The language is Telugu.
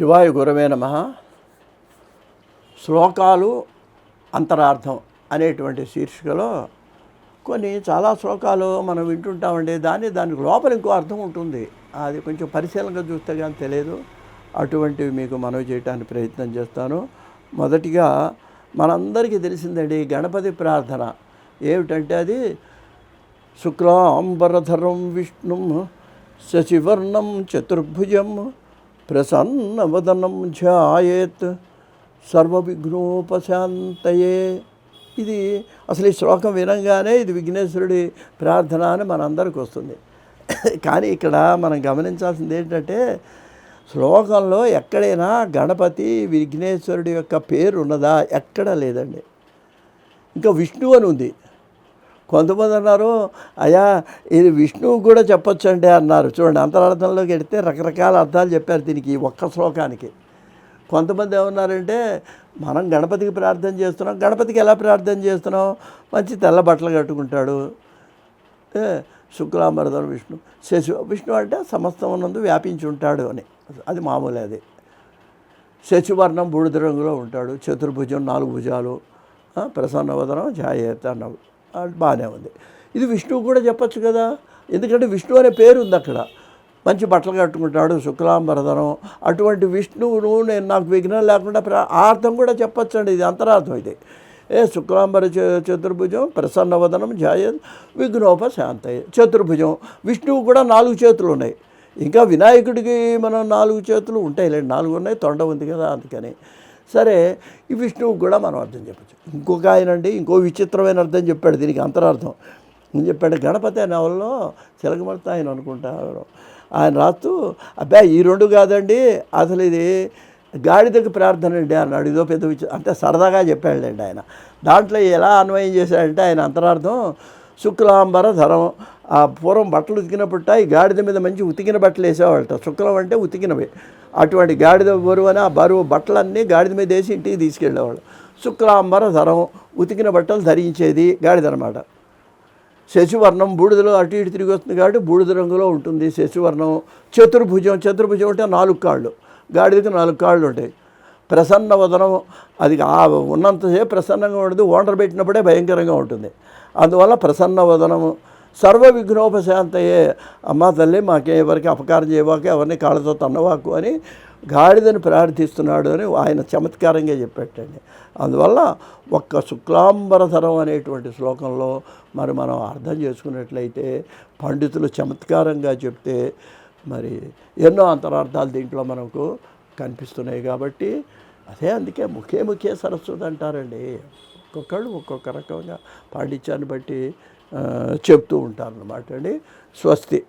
శివాయ గురవే నమ. శ్లోకాలు అంతరార్థం అనేటువంటి శీర్షికలో కొన్ని చాలా శ్లోకాలు మనం వింటుంటామండి. దాన్ని దానికి లోపల ఇంకో అర్థం ఉంటుంది. అది కొంచెం పరిశీలనగా చూస్తే కానీ తెలియదు. అటువంటివి మీకు మనవి చేయడానికి ప్రయత్నం చేస్తాను. మొదటిగా మనందరికీ తెలిసిందండి గణపతి ప్రార్థన. ఏమిటంటే అది శుక్లాంబరధరం విష్ణుం శశివర్ణం చతుర్భుజం ప్రసన్నవదనం ధ్యాయేత్ సర్వవిఘ్నోపశాంతయే. ఇది అసలు ఈ శ్లోకం వినంగానే ఇది విఘ్నేశ్వరుడి ప్రార్థన అని మనందరికి వస్తుంది. కానీ ఇక్కడ మనం గమనించాల్సింది ఏంటంటే శ్లోకంలో ఎక్కడైనా గణపతి విఘ్నేశ్వరుడి యొక్క పేరు ఉన్నదా ఎక్కడా లేదండి. ఇంకా విష్ణువు అని ఉంది. కొంతమంది అన్నారు అయ్యా ఇది విష్ణువు కూడా చెప్పొచ్చండి అన్నారు. చూడండి అంతరార్థంలోకి వెడితే రకరకాల అర్థాలు చెప్పారు దీనికి ఒక్క శ్లోకానికి. కొంతమంది ఏమన్నారంటే మనం గణపతికి ప్రార్థన చేస్తున్నాం. గణపతికి ఎలా ప్రార్థన చేస్తున్నాం? మంచి తెల్ల బట్టలు కట్టుకుంటాడు. ఏ, విష్ణు శశి విష్ణు అంటే సమస్తం నందు వ్యాపించి ఉంటాడు అని. అది మామూలు అది. శశివర్ణం బూడిద రంగులో ఉంటాడు. చతుర్భుజం నాలుగు భుజాలు. ప్రసన్నవదనం ఛాయేత అన్నాడు. బాగానే ఉంది. ఇది విష్ణువు కూడా చెప్పచ్చు కదా? ఎందుకంటే విష్ణు అనే పేరు ఉంది అక్కడ. మంచి బట్టలు కట్టుకుంటాడు శుక్లాంబరధనం అటువంటి విష్ణువును నేను నాకు విఘ్నం లేకుండా ఆ అర్థం కూడా చెప్పచ్చండి ఇది అంతరార్థం ఇది. ఏ శుక్లాంబర చ- చతుర్భుజం ప్రసన్నవదనం ధ్యాయ విఘ్నోప శాంతయ్య చతుర్భుజం. విష్ణువు కూడా నాలుగు చేతులు ఉన్నాయి. ఇంకా వినాయకుడికి మనం నాలుగు చేతులు ఉంటాయి లేదు నాలుగు ఉన్నాయి తొండ ఉంది కదా అందుకని. సరే ఈ విష్ణువుకి కూడా మనం అర్థం చెప్పచ్చు. ఇంకొక ఆయన అండి ఇంకో విచిత్రమైన అర్థం చెప్పాడు దీనికి అంతరార్థం. నేను చెప్పాడు? గణపతి నవల్లో చిలకమర్త ఆయన అనుకుంటారు ఆయన రాస్తూ అబ్బాయి ఈ రెండు కాదండి అసలు ఇది గాడిదకు ప్రార్థన అండి అన్నాడు. ఇదో పెద్ద విచి అంటే సరదాగా చెప్పాడండి ఆయన. దాంట్లో ఎలా అన్వయం చేశాడంటే ఆయన అంతరార్థం శుక్లాంబర ధరం ఆ పూర్వం బట్టలు ఉతికినప్పుడు ఈ గాడిద మీద మంచి ఉతికిన బట్టలు వేసేవాళ్ళట శుక్రం అంటే ఉతికినవి. అటువంటి గాడిద బరువు అని ఆ బరువు బట్టలన్నీ గాడిద మీద వేసి ఇంటికి తీసుకెళ్ళేవాళ్ళు. శుక్రాంబర ధరం ఉతికిన బట్టలు ధరించేది గాడిద అనమాట శశివర్ణం బూడిదలో అటు ఇటు తిరిగి వస్తుంది కాబట్టి బూడిద రంగులో ఉంటుంది శశివర్ణం. చతుర్భుజం చతుర్భుజం అంటే నాలుగు కాళ్ళు. గాడిదకి నాలుగు కాళ్ళు ఉంటాయి. ప్రసన్న వదనం అది ఉన్నంతసేపు ప్రసన్నంగా ఉంటుంది ఓనర్ పెట్టినప్పుడే భయంకరంగా ఉంటుంది. అందువల్ల ప్రసన్న వదనము సర్వ విఘ్నోపశాంతయే అమ్మ తల్లి మాకే ఎవరికి అపకారం చేయవాకు ఎవరిని కాళ్ళతో తన్నవాకు అని గాడిదని ప్రార్థిస్తున్నాడు అని ఆయన చమత్కారంగా చెప్పేటండి అందువల్ల ఒక్క శుక్లాంబరధరం అనేటువంటి శ్లోకంలో మరి మనం అర్థం చేసుకున్నట్లయితే పండితులు చమత్కారంగా చెప్తే మరి ఎన్నో అంతరార్థాలు దీంట్లో మనకు కనిపిస్తున్నాయి కాబట్టి అదే అందుకే ముఖ్య ముఖ్య సరస్వతి అంటారండి. ఒక్కొక్కళ్ళు ఒక్కొక్క రకంగా పాండిత్యాన్ని బట్టి చెప్తూ ఉంటారు అన్నమాట అండి. స్వస్తి.